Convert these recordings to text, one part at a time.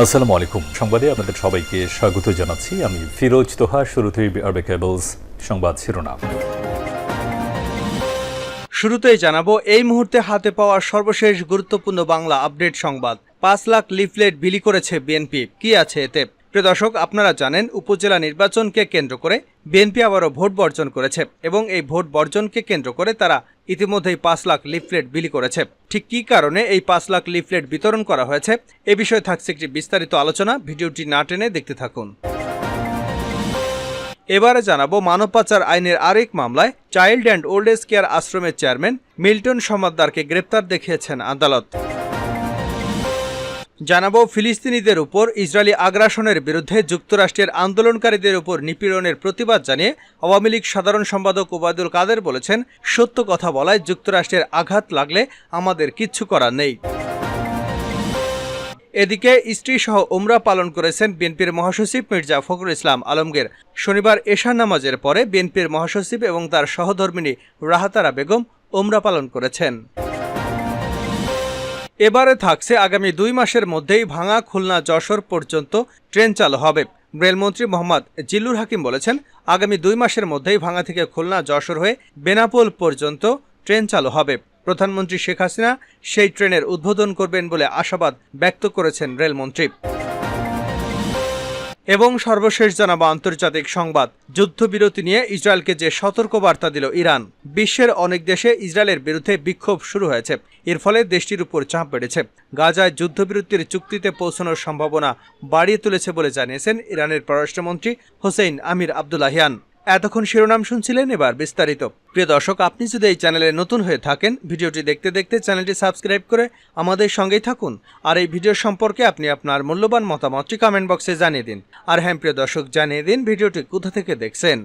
আসসালামু আলাইকুম। সংবাদে আপনাদের সবাইকে স্বাগত জানাচ্ছি। আমি ফিরোজ তোহা, শুরুতেই আরবে কেবলস সংবাদ শিরোনাম। শুরুতেই জানাব, এই মুহূর্তে হাতে পাওয়া সর্বশেষ গুরুত্বপূর্ণ বাংলা আপডেট সংবাদ। পাঁচ লাখ লিফলেট বিলি করেছে বিএনপি। কি আছে এতে? প্রিয় দর্শক, আপনারা জানেন উপজেলা নির্বাচনকে কেন্দ্র করে বিএনপি আবারও ভোট বর্জন করেছে এবং এই ভোট বর্জনকে কেন্দ্র করে তারা ইতিমধ্যেই পাঁচ লাখ লিফলেট বিলি করেছে। ঠিক কী কারণে এই পাঁচ লাখ লিফলেট বিতরণ করা হয়েছে, এ বিষয়ে থাকছে একটি বিস্তারিত আলোচনা। ভিডিওটি না টেনে দেখতে থাকুন। এবারে জানাব মানব পাচার আইনের আরেক মামলায় child and old age care আশ্রমের চেয়ারম্যান মিল্টন সমাদ্দারকে গ্রেপ্তার দেখিয়েছেন আদালত। জানাব, ফিলিস্তিনিদের উপর ইসরায়েলি আগ্রাসনের বিরুদ্ধে যুক্তরাষ্ট্রের আন্দোলনকারীদের উপর নিপীড়নের প্রতিবাদ জানিয়ে আওয়ামী লীগ সাধারণ সম্পাদক ওবায়দুল কাদের বলেছেন, সত্য কথা বলায় যুক্তরাষ্ট্রের আঘাত লাগলে আমাদের কিচ্ছু করার নেই। এদিকে স্ত্রী সহ উমরা পালন করেছেন বিএনপির মহাসচিব মির্জা ফখরুল ইসলাম আলমগীর। শনিবার এশা নামাজের পরে বিএনপির মহাসচিব এবং তার সহধর্মিনী রাহাতারা বেগম উমরা পালন করেছেন। এবারে থাকছে আগামী দুই মাসের মধ্যেই ভাঙা খুলনা যশোর পর্যন্ত ট্রেন চালু হবে। রেলমন্ত্রী মোহাম্মদ জিল্লুর হাকিম বলেছেন, আগামী দুই মাসের মধ্যেই ভাঙা থেকে খুলনা যশোর হয়ে বেনাপোল পর্যন্ত ট্রেন চালু হবে। প্রধানমন্ত্রী শেখ হাসিনা সেই ট্রেনের উদ্বোধন করবেন বলে আশাবাদ ব্যক্ত করেছেন রেলমন্ত্রী। এবং সর্বশেষ জানাব আন্তর্জাতিক সংবাদ। যুদ্ধবিরতি নিয়ে ইসরায়েলকে যে সতর্কবার্তা দিল ইরান, বিশ্বের অনেক দেশে ইসরায়েলের বিরুদ্ধে বিক্ষোভ শুরু হয়েছে। এর ফলে দেশটির উপর চাপ বেড়েছে। গাজায় যুদ্ধবিরতির চুক্তিতে পৌঁছানোর সম্ভাবনা বাড়িয়ে তুলেছে বলে জানিয়েছেন ইরানের পররাষ্ট্রমন্ত্রী হোসেইন আমির আবদুল্লাহিয়ান। এতক্ষণ শিরোনাম শুনছিলেন এবার বিস্তারিত। প্রিয় দর্শক, আপনি যদি এই চ্যানেলে নতুন হয়ে থাকেন, ভিডিওটি দেখতে দেখতে চ্যানেলটি সাবস্ক্রাইব করে আমাদের সঙ্গেই থাকুন। আর এই ভিডিও সম্পর্কে আপনি আপনার মূল্যবান মতামতটি কমেন্ট বক্সে জানিয়ে দিন। আর হ্যাঁ প্রিয় দর্শক, জানিয়ে দিন ভিডিওটি কোথা থেকে দেখছেন।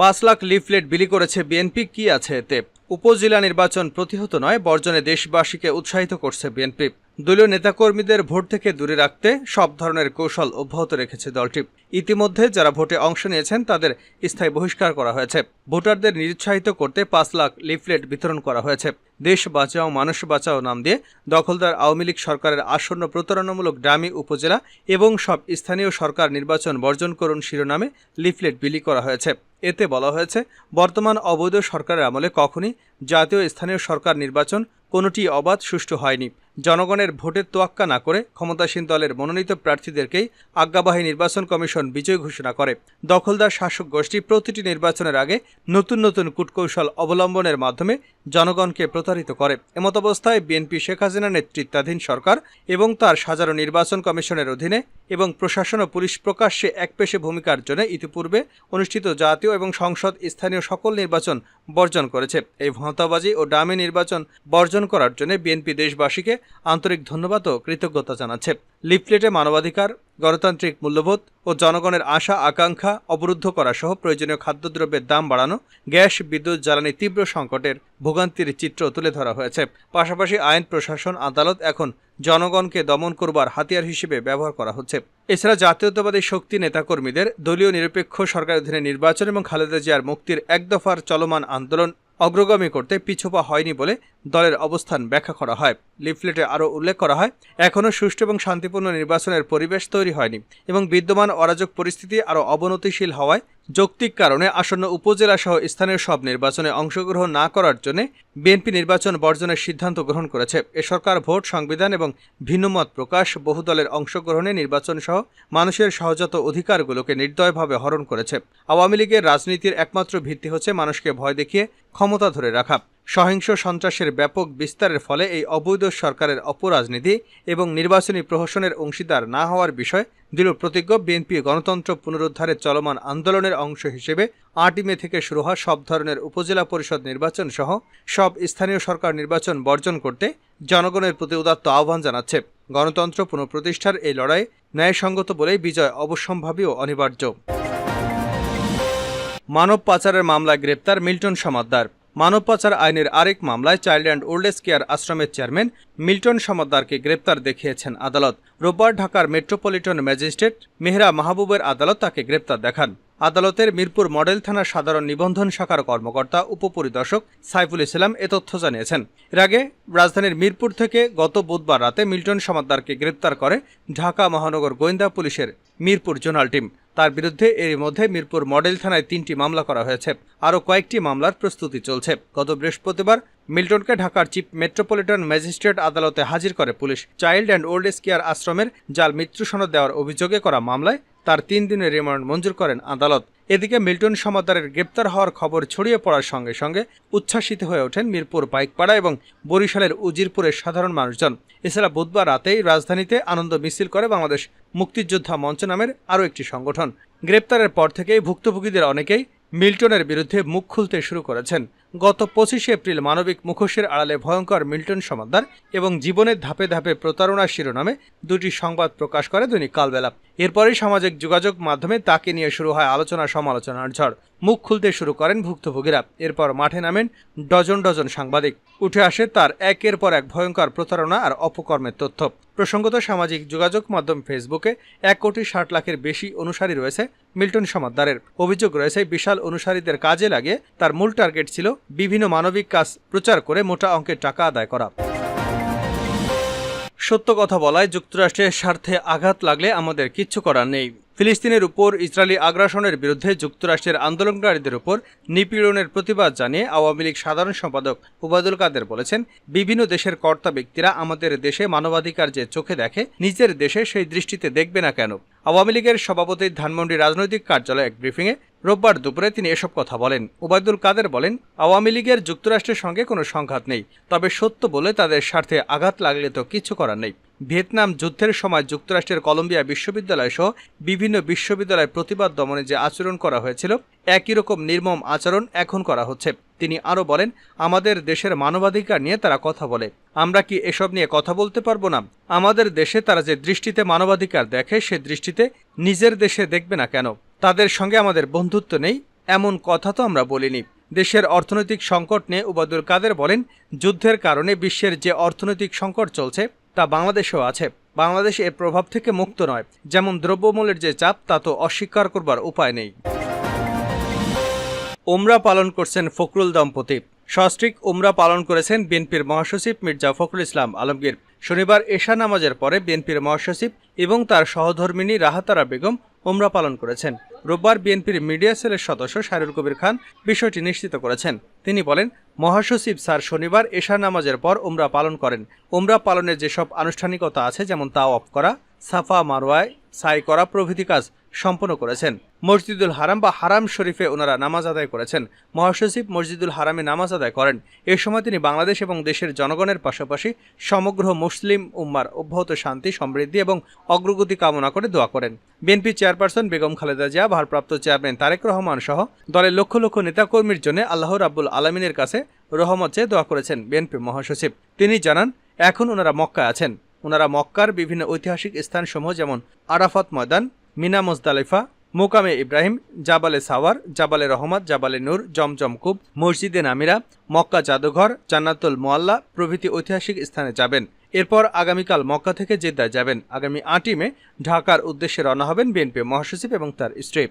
পাঁচ লাখ লিফলেট বিলি করেছে বিএনপি কি আছে এতে? উপজেলা নির্বাচন প্রতিহত নয়, বর্জনে দেশবাসীকে উৎসাহিত করছে বিএনপি দলীয় নেতাকর্মীদের ভোট থেকে দূরে রাখতে সব ধরনের কৌশল অব্যাহত রেখেছে দলটি। ইতিমধ্যে যারা ভোটে অংশ নিয়েছেন, তাদের স্থায়ী বহিষ্কার করা হয়েছে। ভোটারদের নিরুৎসাহিত করতে পাঁচ লাখ লিফলেট বিতরণ করা হয়েছে। দেশ বাঁচাও, মানুষ বাঁচাও নাম দিয়ে দখলদার আওয়ামী লীগ সরকারের আসন্ন প্রতারণামূলক ডামি উপজেলা এবং সব স্থানীয় সরকার নির্বাচন বর্জন করুন শিরোনামে লিফলেট বিলি করা হয়েছে। এতে বলা হয়েছে, বর্তমান অবৈধ সরকারের আমলে কখনই জাতীয় স্থানীয় সরকার নির্বাচন কোনোটি অবাধ সুষ্ঠু হয়নি। জনগণের ভোটের তোয়াক্কা না করে ক্ষমতাসীন দলের মনোনীত প্রার্থীদেরকেই আজ্ঞাবাহী নির্বাচন কমিশন বিজয় ঘোষণা করে। দখলদার শাসক গোষ্ঠী প্রতিটি নির্বাচনের আগে নতুন নতুন কূটকৌশল অবলম্বনের মাধ্যমে জনগণকে প্রতারিত করে। এমতাবস্থায় বিএনপি শেখ হাসিনা নেতৃত্বাধীন সরকার এবং তার সাজানো নির্বাচন কমিশনের অধীনে এবং প্রশাসন ও পুলিশ প্রকাশ্যে একপেশে ভূমিকার জন্য ইতিপূর্বে অনুষ্ঠিত জাতীয় এবং সংসদ স্থানীয় সকল নির্বাচন বর্জন করেছে। এই ভঁতাবাজি ও ডামি নির্বাচন বর্জন করার জন্য বিএনপি দেশবাসীকে আন্তরিক ধন্যবাদ ও কৃতজ্ঞতা জানাচ্ছে। লিফলেটে মানবাধিকার, গণতান্ত্রিক মূল্যবোধ ও জনগণের আশা, আকাঙ্ক্ষা অবরুদ্ধ করা সহ প্রয়োজনীয় খাদ্যদ্রব্যের দাম বাড়ানো, গ্যাস, বিদ্যুৎ, জ্বালানি তীব্র সংকটের ভোগান্তির চিত্র তুলে ধরা হয়েছে। পাশাপাশি আইন, প্রশাসন, আদালত এখন জনগণকে দমন করবার হাতিয়ার হিসেবে ব্যবহার করা হচ্ছে। এছাড়া জাতীয়তাবাদী শক্তি নেতাকর্মীদের দলীয় নিরপেক্ষ সরকারের অধীনে নির্বাচন এবং খালেদা জিয়ার মুক্তির এক দফার চলমান আন্দোলন অগ্রগামী করতে পিছুপা হয়নি বলে দলের অবস্থান ব্যাখ্যা করা হয়। লিফলেটে আরও উল্লেখ করা হয়, এখনও সুষ্ঠু এবং শান্তিপূর্ণ নির্বাচনের পরিবেশ তৈরি হয়নি এবং বিদ্যমান অরাজক পরিস্থিতি আরও অবনতিশীল হওয়ায় যৌক্তিক কারণে আসন্ন উপজেলা সহ স্থানীয় সব নির্বাচনে অংশগ্রহণ না করার জন্য বিএনপি নির্বাচন বর্জনের সিদ্ধান্ত গ্রহণ করেছে। এ সরকার ভোট, সংবিধান এবং ভিন্নমত প্রকাশ বহুদলের অংশগ্রহণে নির্বাচন সহ মানুষের সহজাত অধিকারগুলোকে নির্দয়ভাবে হরণ করেছে। আওয়ামী লীগের রাজনীতির একমাত্র ভিত্তি হচ্ছে মানুষকে ভয় দেখিয়ে ক্ষমতা ধরে রাখা। সহিংস সন্ত্রাসের ব্যাপক বিস্তারের ফলে এই অবৈধ সরকারের অপরাজনীতি এবং নির্বাচনী প্রহসনের অংশীদার না হওয়ার বিষয় দিল প্রতিজ্ঞ বিএনপি গণতন্ত্র পুনরুদ্ধারের চলমান আন্দোলনের অংশ হিসেবে আটই মে থেকে শুরু হওয়া সব ধরনের উপজেলা পরিষদ নির্বাচন সহ সব স্থানীয় সরকার নির্বাচন বর্জন করতে জনগণের প্রতি উদাত্ত আহ্বান জানাচ্ছে। গণতন্ত্র পুনঃপ্রতিষ্ঠার এই লড়াই ন্যায়সঙ্গত বলেই বিজয় অবশ্যম্ভাবী ও অনিবার্য। মানব পাচারের মামলায় গ্রেপ্তার মিল্টন সমাদ্দার। মানব পাচার আইনের আরেক মামলায় child and old age care আশ্রমের চেয়ারম্যান মিল্টন সমাদ্দারকে গ্রেপ্তার দেখিয়েছেন আদালত। রোববার ঢাকার মেট্রোপলিটন ম্যাজিস্ট্রেট মেহরা মাহবুবের আদালত তাকে গ্রেপ্তার দেখান। আদালতের মিরপুর মডেল থানার সাধারণ নিবন্ধন শাখার কর্মকর্তা, উপপরিদর্শক সাইফুল ইসলাম এ তথ্য জানিয়েছেন। এর আগে রাজধানীর মিরপুর থেকে গত বুধবার রাতে মিল্টন সমাদ্দারকে গ্রেপ্তার করে ঢাকা মহানগর গোয়েন্দা পুলিশের মিরপুর জোনাল টিম। তার বিরুদ্ধে এরই মধ্যে মিরপুর মডেল থানায় তিনটি মামলা করা হয়েছে। আরও কয়েকটি মামলার প্রস্তুতি চলছে। গত বৃহস্পতিবার মিল্টনকে ঢাকার চিফ মেট্রোপলিটন ম্যাজিস্ট্রেট আদালতে হাজির করে police. Child and old age care আশ্রমের জাল মৃত্যু সনদ দেওয়ার অভিযোগে করা মামলায় তার তিন দিনের রিমান্ড মঞ্জুর করেন আদালত। এদিকে মিল্টন সমাদারের গ্রেপ্তার হওয়ার খবর ছড়িয়ে পড়ার সঙ্গে সঙ্গে উচ্ছ্বাসিত হয়ে ওঠেন মিরপুর পাইকপাড়া এবং বরিশালের উজিরপুরের সাধারণ মানুষজন। এছাড়া বুধবার রাতেই রাজধানীতে আনন্দ মিছিল করে বাংলাদেশ মুক্তিযোদ্ধা মঞ্চ নামের আরও একটি সংগঠন। গ্রেপ্তারের পর থেকেই ভুক্তভোগীদের অনেকেই মিল্টনের বিরুদ্ধে মুখ খুলতে শুরু করেছেন। গত পঁচিশে এপ্রিল মানবিক মুখোশের আড়ালে ভয়ঙ্কর মিল্টন সমাদ্দার এবং জীবনের ধাপে ধাপে প্রতারণা শিরোনামে দুটি সংবাদ প্রকাশ করে দৈনিক কালবেলা। এরপরই সামাজিক যোগাযোগ মাধ্যমে তাকে নিয়ে শুরু হয় আলোচনা সমালোচনার ঝড়। মুখ খুলতে শুরু করেন ভুক্তভোগীরা। এরপর মাঠে নামেন ডজন ডজন সাংবাদিক। উঠে আসে তার একের পর এক ভয়ঙ্কর প্রতারণা আর অপকর্মের তথ্য। প্রসঙ্গত সামাজিক যোগাযোগ মাধ্যম ফেসবুকে এক কোটি ষাট লাখের বেশি অনুসারী রয়েছে মিল্টন সমাদ্দারের। অভিযোগ রয়েছে, বিশাল অনুসারীদের কাজে লাগিয়ে তার মূল টার্গেট ছিল বিভিন্ন মানবিক কাজ প্রচার করে মোটা অঙ্কের টাকা আদায় করা। সত্য কথা বলায় যুক্তরাষ্ট্রের স্বার্থে আঘাত লাগলে আমাদের কিচ্ছু করার নেই। ফিলিস্তিনের উপর ইসরায়েলি আগ্রাসনের বিরুদ্ধে যুক্তরাষ্ট্রের আন্দোলনকারীদের উপর নিপীড়নের প্রতিবাদ জানিয়ে আওয়ামী লীগ সাধারণ সম্পাদক উবায়দুল কাদের বলেছেন, বিভিন্ন দেশের কর্তা ব্যক্তিরা আমাদের দেশে মানবাধিকার যে চোখে দেখে, নিজের দেশে সেই দৃষ্টিতে দেখবে না কেন? আওয়ামী লীগের সভাপতি ধানমন্ডি রাজনৈতিক কার্যালয়ে এক ব্রিফিংয়ে রোববার দুপুরে তিনি এসব কথা বলেন। ওবায়দুল কাদের বলেন, আওয়ামী লীগের যুক্তরাষ্ট্রের সঙ্গে কোনো সংঘাত নেই, তবে সত্য বলে তাদের স্বার্থে আঘাত লাগলে তো কিছু করার নেই। ভিয়েতনাম যুদ্ধের সময় যুক্তরাষ্ট্রের কলম্বিয়া বিশ্ববিদ্যালয় সহ বিভিন্ন বিশ্ববিদ্যালয়ের প্রতিবাদ দমনে যে আচরণ করা হয়েছিল, একই রকম নির্মম আচরণ এখন করা হচ্ছে। তিনি আরও বলেন, আমাদের দেশের মানবাধিকার নিয়ে তারা কথা বলে। আমরা কি এসব নিয়ে কথা বলতে পারব না? আমাদের দেশে তারা যে দৃষ্টিতে মানবাধিকার দেখে, সে দৃষ্টিতে নিজের দেশে দেখবে না কেন? তাদের সঙ্গে আমাদের বন্ধুত্ব নেই, এমন কথা তো আমরা বলিনি। দেশের অর্থনৈতিক সংকট নিয়ে উবাদুল কাদের বলেন, যুদ্ধের কারণে বিশ্বের যে অর্থনৈতিক সংকট চলছে, তা বাংলাদেশেও আছে। বাংলাদেশ এর প্রভাব থেকে মুক্ত নয়। যেমন দ্রব্যমূল্যের যে চাপ, তা তো অস্বীকার করবার উপায় নেই। ওমরা পালন করছেন ফখরুল দম্পতি। সস্ত্রিক ওমরা পালন করেছেন বিএনপির মহাসচিব মির্জা ফখরুল ইসলাম আলমগীর। শনিবার এশা নামাজের পরে বিএনপির মহাসচিব এবং তার সহধর্মিনী রাহাতারা বেগম ওমরা পালন করেছেন। রোববার বিএনপির মিডিয়া সেলের সদস্য শাহরুল কবির খান বিষয়টি নিশ্চিত করেছেন। তিনি বলেন, মহাসচিব স্যার শনিবার এশা নামাজের পর ওমরা পালন করেন। ওমরা পালনের যেসব আনুষ্ঠানিকতা আছে, যেমন তা অফ করা, সাফা মারোয়ায় সাই করা প্রভৃতি কাজ সম্পন্ন করেছেন। মসজিদুল হারাম বা হারাম শরীফে ওনারা নামাজ আদায় করেছেন। মহাসচিব মসজিদুল হারামে নামাজ আদায় করেন। এ সময় তিনি বাংলাদেশ এবং দেশের জনগণের পাশাপাশি সমগ্র মুসলিম উম্মার অব্যাহত শান্তি, সমৃদ্ধি এবং অগ্রগতি কামনা করে দোয়া করেন। বিএনপি চেয়ারপারসন বেগম খালেদা জিয়া, ভারপ্রাপ্ত চেয়ারম্যান তারেক রহমান সহ দলের লক্ষ লক্ষ নেতাকর্মীর জন্য আল্লাহ রাব্বুল আলমিনের কাছে রহমত চেয়ে দোয়া করেছেন বিএনপি মহাসচিব। তিনি জানান, এখন ওনারা মক্কায় আছেন। ওনারা মক্কার বিভিন্ন ঐতিহাসিক স্থানসমূহ যেমন আরাফাত ময়দান, মিনা মোজদালিফা মোকামে ইব্রাহিম, জাবালে সাওয়ার, জাবালে রহমত, জাবালে নূর, জমজম কুব, মসজিদে নামিরা, মক্কা জাদুঘর, জান্নাতুল মোয়াল্লা প্রভৃতি ঐতিহাসিক স্থানে যাবেন। এরপর আগামীকাল মক্কা থেকে জেদ্দায় যাবেন। আগামী আটই মে ঢাকার উদ্দেশ্যে রওনা হবেন বিএনপি মহাসচিব এবং তার স্ত্রী।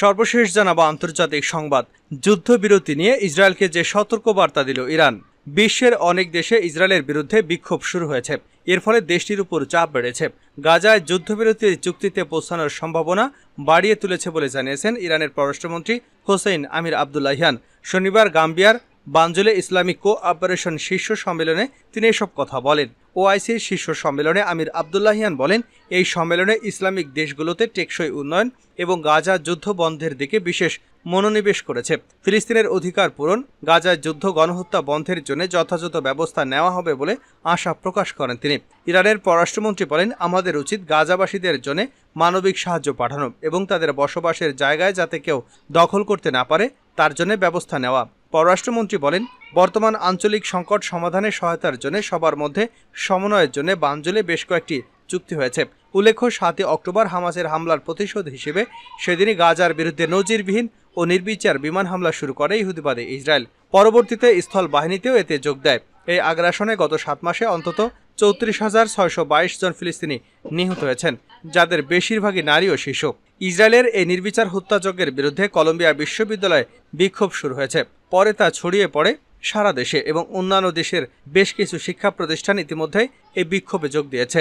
সর্বশেষ জানাব আন্তর্জাতিক সংবাদ। যুদ্ধবিরতি নিয়ে ইসরায়েলকে যে সতর্কবার্তা দিল ইরান। বিশ্বের অনেক দেশে ইসরায়েলের বিরুদ্ধে বিক্ষোভ শুরু হয়েছে। এর ফলে দেশটির উপর চাপ বেড়েছে। গাজায় যুদ্ধবিরতির চুক্তিতে পৌঁছানোর সম্ভাবনা বাড়িয়ে তুলেছে বলে জানিয়েছেন ইরানের পররাষ্ট্রমন্ত্রী হোসেইন আমির আবদুল্লাহিয়ান। শনিবার গাম্বিয়ার বাঞ্জলে ইসলামিক কো অপারেশন শীর্ষ সম্মেলনে তিনি এসব কথা বলেন। ওআইসির শীর্ষ সম্মেলনে আমির আবদুল্লাহিয়ান বলেন, এই সম্মেলনে ইসলামিক দেশগুলোতে টেকসই উন্নয়ন এবং গাজা যুদ্ধ বন্ধের দিকে বিশেষ মনোনিবেশ করেছে। ফিলিস্তিনের অধিকার পূরণ গাজায় যুদ্ধ গণহত্যা বন্ধের জন্য যথাযথ ব্যবস্থা নেওয়া হবে বলে আশা প্রকাশ করেন তিনি। ইরানের পররাষ্ট্রমন্ত্রী বলেন, আমাদের উচিত গাজাবাসীদের জন্য মানবিক সাহায্য পাঠানো এবং তাদের বসবাসের জায়গায় যাতে কেউ দখল করতে না পারে, তার জন্য ব্যবস্থা নেওয়া। পররাষ্ট্রমন্ত্রী বলেন, বর্তমান আঞ্চলিক সংকট সমাধানে সহায়তার জন্য সবার মধ্যে সমন্বয়ের জন্য বাঞ্জলে বেশ কয়েকটি চুক্তি হয়েছে। উল্লেখ্য, সাতই অক্টোবর হামাসের হামলার প্রতিশোধ হিসেবে সেদিনই গাজার বিরুদ্ধে নজিরবিহীন ও নির্বিচার বিমান হামলা শুরু করে ইহুদিবাদী ইসরায়েল। পরবর্তীতে স্থল বাহিনীতেও এতে যোগ দেয়। এই আগ্রাসনে গত সাত মাসে অন্তত চৌত্রিশ হাজার ছয়শো বাইশ জন ফিলিস্তিনি নিহত হয়েছেন, যাদের বেশিরভাগই নারী ও শিশু। ইসরায়েলের এই নির্বিচার হত্যাযজ্ঞের বিরুদ্ধে কলম্বিয়া বিশ্ববিদ্যালয়ে বিক্ষোভ শুরু হয়েছে। পরে তা ছড়িয়ে পড়ে সারা দেশে এবং অন্যান্য দেশের বেশ কিছু শিক্ষা প্রতিষ্ঠান ইতিমধ্যে এই বিক্ষোভে যোগ দিয়েছে।